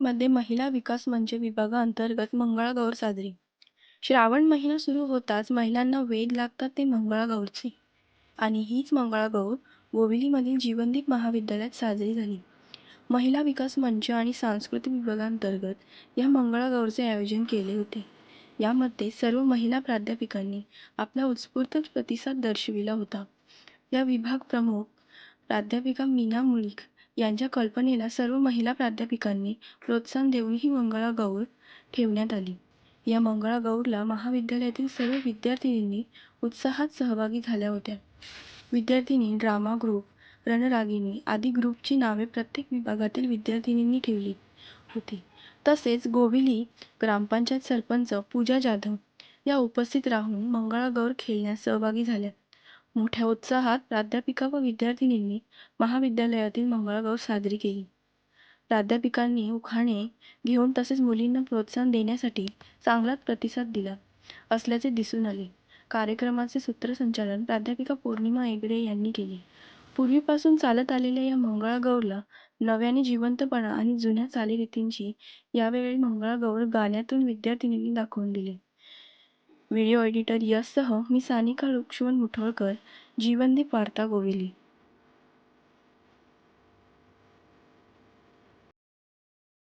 मध्ये महिला विकास मंच विभागाअंतर्गत मंगळागौर साजरी. श्रावण महिना सुरू होताच महिलांना वेध लागतात ते मंगळागौरचे. आणि हीच मंगळागौर गोविलीमधील जीवनदीप महाविद्यालयात साजरी झाली. महिला विकास मंच आणि सांस्कृतिक विभागांतर्गत या मंगळागौरचे आयोजन केले होते. यामध्ये सर्व महिला प्राध्यापिकांनी आपला उत्स्फूर्त प्रतिसाद दर्शविला होता. या विभाग प्रमुख प्राध्यापिका मीना मुळीक यांच्या कल्पनेला सर्व महिला प्राध्यापिकांनी प्रोत्साहन देऊन ही मंगळागौर ठेवण्यात आली. या मंगळागौरला महाविद्यालयातील सर्व विद्यार्थिनींनी उत्साहात सहभागी झाल्या होत्या. विद्यार्थिनी ड्रामा ग्रुप रणरागिणी आदी ग्रुपची नावे प्रत्येक विभागातील विद्यार्थिनींनी ठेवली होती. तसेच गोविली ग्रामपंचायत सरपंच पूजा जाधव या उपस्थित राहून मंगळागौर खेळण्यात सहभागी झाल्या. मोठ्या उत्साहात प्राध्यापिका व विद्यार्थिनींनी महाविद्यालयातील मंगळागौर साजरी केली. प्राध्यापिकांनी उखाणे घेऊन तसेच मुलींना प्रोत्साहन देण्यासाठी चांगलाच प्रतिसाद दिला असल्याचे दिसून आले. कार्यक्रमाचे सूत्रसंचालन प्राध्यापिका पौर्णिमा एगडे यांनी केले. पूर्वीपासून चालत आलेल्या या मंगळागौरला नव्याने जिवंतपणा आणि जुन्या चालीरीतींची यावेळी मंगळागौर गाण्यातून विद्यार्थिनींनी दाखवून दिली. व्हिडिओ एडिटर यशसह मी सानिका लक्ष्मण मुठोळकर जीवनदीप वार्ता गोविली.